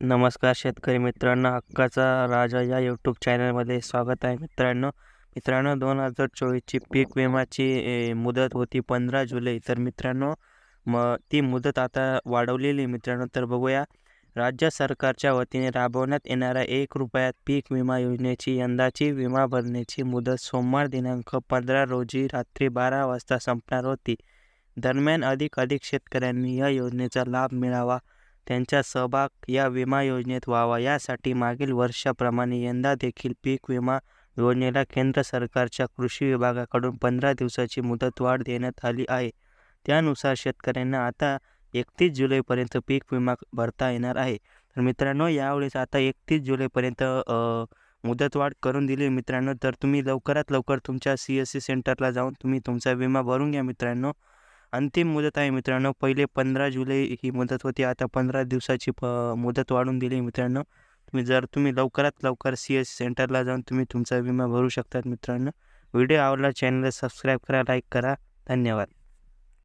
नमस्कार शेतकरी मित्रांनो हक्काचा राजा या यूट्यूब चॅनलमध्ये स्वागत आहे मित्रांनो. मित्रांनो दोन हजार चोवीसची पीक विमाची मुदत होती पंधरा जुलै. तर मित्रांनो म ती मुदत आता वाढवलेली मित्रांनो. तर बघूया राज्य सरकारच्या वतीने राबवण्यात येणाऱ्या एक रुपयात पीक विमा योजनेची यंदाची विमा भरण्याची मुदत सोमवार दिनांक पंधरा रोजी रात्री बारा वाजता संपणार होती. दरम्यान अधिक अधिक शेतकऱ्यांनी या योजनेचा लाभ मिळावा त्यांचा सहभाग या विमा योजनेत व्हावा. यासाठी मागील वर्षाप्रमाणे यंदा देखील पीक विमा योजनेला केंद्र सरकारच्या कृषी विभागाकडून पंधरा दिवसाची मुदतवाढ देण्यात आली आहे. त्यानुसार शेतकऱ्यांना आता एकतीस जुलैपर्यंत पीक विमा भरता येणार आहे. तर मित्रांनो यावेळेस आता एकतीस जुलैपर्यंत मुदतवाढ करून दिली. मित्रांनो तर तुम्ही लवकरात लवकर तुमच्या सी एस सी सेंटरला जाऊन तुम्ही तुमचा विमा भरून घ्या मित्रांनो. अंतिम मुदत आहे मित्रांनो. पहिले पंधरा जुलै ही मुदत होती. आता पंधरा दिवसाची प मुदत वाढून दिली मित्रांनो. तुम्ही जर तुम्ही लवकरात लवकर सी एस सेंटरला जाऊन तुम्ही तुमचा विमा भरू शकतात मित्रांनो. व्हिडिओ आवडला चॅनलला सबस्क्राईब करा लाईक करा. धन्यवाद.